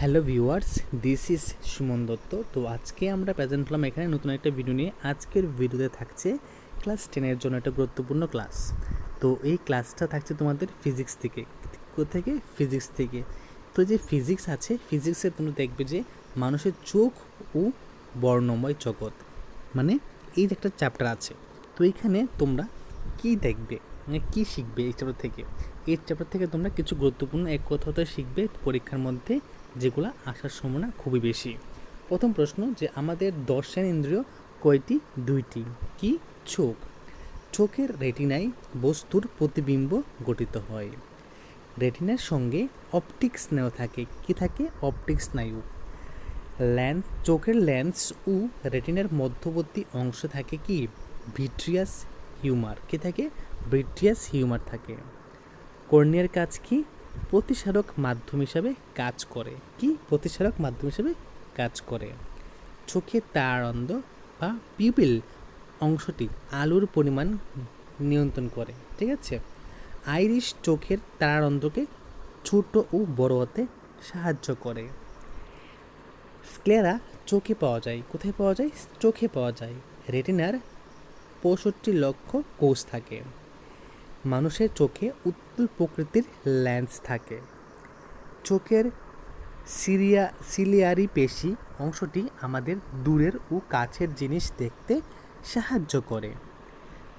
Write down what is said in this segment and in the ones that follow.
Hello viewers, this is Suman Dutta. তো আজকে আমরা প্রেজেন্ট হলাম এখানে নতুন একটা ভিডিও নিয়ে। আজকের ভিডিওতে থাকছে ক্লাস টেনের জন্য একটা গুরুত্বপূর্ণ ক্লাস। তো এই ক্লাসটা থাকছে তোমাদের ফিজিক্স থেকে। থেকে ফিজিক্স থেকে। তো যে ফিজিক্স আছে, ফিজিক্সে তোমরা দেখবে যে মানুষের চোখ ও বর্ণময় জগৎ। মানে এই যে একটা চ্যাপ্টার আছে। তো এইখানে তোমরা কি দেখবে? মানে কী শিখবে এই চ্যাপ্টার থেকে? এই চ্যাপ্টার থেকে তোমরা কিছু গুরুত্বপূর্ণ এক কথা শিখবে পরীক্ষার মধ্যে। যেগুলো আসার সম্ভাবনা খুবই বেশি। প্রথম প্রশ্ন যে আমাদের দর্শন ইন্দ্রিয় কয়টি? দুইটি। কি? চোখ। চোখের রেটিনায় বস্তুর প্রতিবিম্ব গঠিত হয়। রেটিনার সঙ্গে অপটিক স্নায়ু থাকে। কি থাকে? অপটিক স্নায়ু। ল্যান্স, চোখের লেন্স ও রেটিনার মধ্যবর্তী অংশ থাকে কি? Vitreous humour. কি থাকে? ভিট্রিয়াস হিউমার থাকে। কর্নিয়ার কাজ কি? প্রতিসারক মাধ্যম হিসাবে কাজ করে। কি? প্রতিসারক মাধ্যম হিসাবে কাজ করে। চোখের তারানন্দ বা পিপিল অংশটি আলুর পরিমাণ নিয়ন্ত্রণ করে, ঠিক আছে? আইরিশ চোখের তারারন্ধ্রকে ছোট ও বড় হতে সাহায্য করে। স্ক্লেরা চোখে পাওয়া যায়। কোথায় পাওয়া যায়? চোখে পাওয়া যায়। রেটিনার পঁয়ষট্টি লক্ষ কোষ থাকে। মানুষের চোখে উত্তল প্রকৃতির লেন্স থাকে। চোখের সিরিয়া সিলিয়ারি পেশি অংশটি আমাদের দূরের ও কাছের জিনিস দেখতে সাহায্য করে।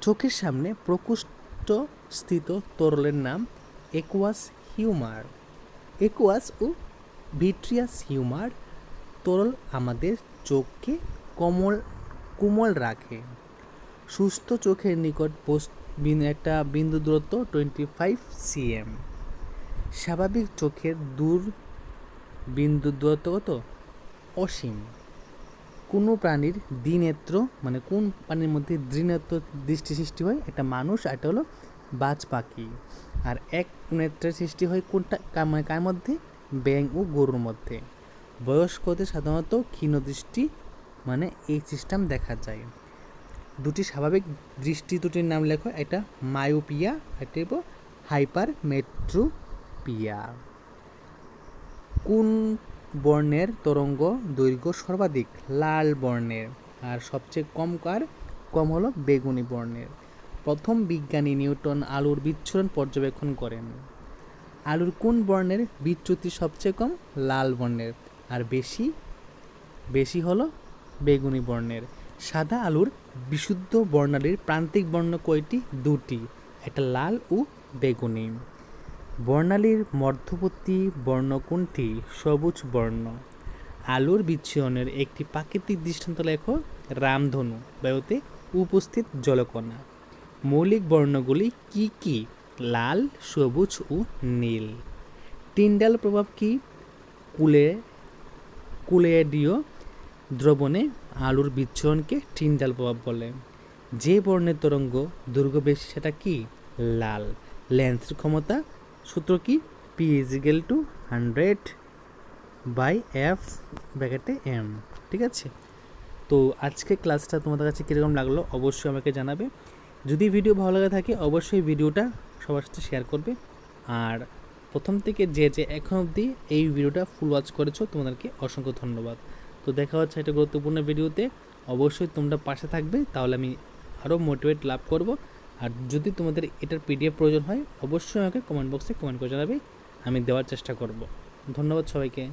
চোখের সামনে প্রকোষ্ঠ স্থিত তরলের নাম একুয়াস হিউমার একুয়াস ও ভিট্রিয়াস হিউমার তরল আমাদের চোখকে কমল, কোমল রাখে। সুস্থ চোখের নিকট একটা বিন্দু দূরত্ব টোয়েন্টি ফাইভ সিএম স্বাভাবিক চোখের দূর বিন্দু দূরত্ব কত? অসীম। কোনো প্রাণীর দ্বিনেত্র মানে কোন প্রাণীর মধ্যে দ্বিনেত্র দৃষ্টি সৃষ্টি হয়? একটা মানুষ, আর একটা হলো বাজ পাখি। আর এক নেত্রের সৃষ্টি হয় কোনটা? মানে কার মধ্যে? ব্যাং ও গরুর মধ্যে। বয়স্কদের সাধারণত? ক্ষীণদৃষ্টি মানে এই সিস্টেম দেখা যায়। দুটি স্বাভাবিক দৃষ্টি দুটির নাম লেখো। এটা মায়োপিয়া এটা হাইপার মেট্রোপিয়া কোন বর্ণের তরঙ্গ দৈর্ঘ্য সর্বাধিক? লাল বর্ণের। আর সবচেয়ে কম কার? কম হলো বেগুনি বর্ণের। প্রথম বিজ্ঞানী নিউটন আলুর বিচ্ছুরণ পর্যবেক্ষণ করেন। আলুর কোন বর্ণের বিচ্যুতি সবচেয়ে কম? লাল বর্ণের। আর বেশি? বেশি হলো বেগুনি বর্ণের। সাদা আলুর বিশুদ্ধ বর্ণালীর প্রান্তিক বর্ণ কয়টি? দুটি। একটা লাল ও বেগুনি। বর্ণালীর মধ্যবর্তী বর্ণ কোনটি? সবুজ বর্ণ। আলুর বিচ্ছনের একটি প্রাকৃতিক দৃষ্টান্ত লেখো, রামধনু বায়ুতে উপস্থিত জলকণা। মৌলিক বর্ণগুলি কি কি? লাল, সবুজ ও নীল। টিন্ডাল প্রভাব কি? কুলে, কুলেডিও দ্রবণে আলুর বিচ্ছরণকে টিন্ডাল প্রভাব বলে। যে বর্ণের তরঙ্গ দুর্গ বেশি সেটা কি? লাল। লেন্সের ক্ষমতা সূত্র কি? P is equal two hundred by F ব্যাকেটে M ঠিক আছে? তো আজকে ক্লাসটা তোমাদের কাছে কীরকম লাগল অবশ্যই আমাকে জানাবে। যদি ভিডিও ভালো লাগে থাকে, অবশ্যই ভিডিওটা সবার সাথে শেয়ার করবে। আর প্রথম থেকে যে যে এখন অবধি এই ভিডিওটা ফুল ওয়াচ করেছ, তোমাদেরকে অসংখ্য ধন্যবাদ। তো দেখা হচ্ছে একটা গুরুত্বপূর্ণ ভিডিওতে। অবশ্যই তোমরা পাশে থাকবে, তাহলে আমি আরও মোটিভেট লাভ করব। আর যদি তোমাদের এটার পিডিএফ প্রয়োজন হয়, অবশ্যই আমাকে কমেন্ট বক্সে কমেন্ট করে জানাবে, আমি দেওয়ার চেষ্টা করব। ধন্যবাদ সবাইকে।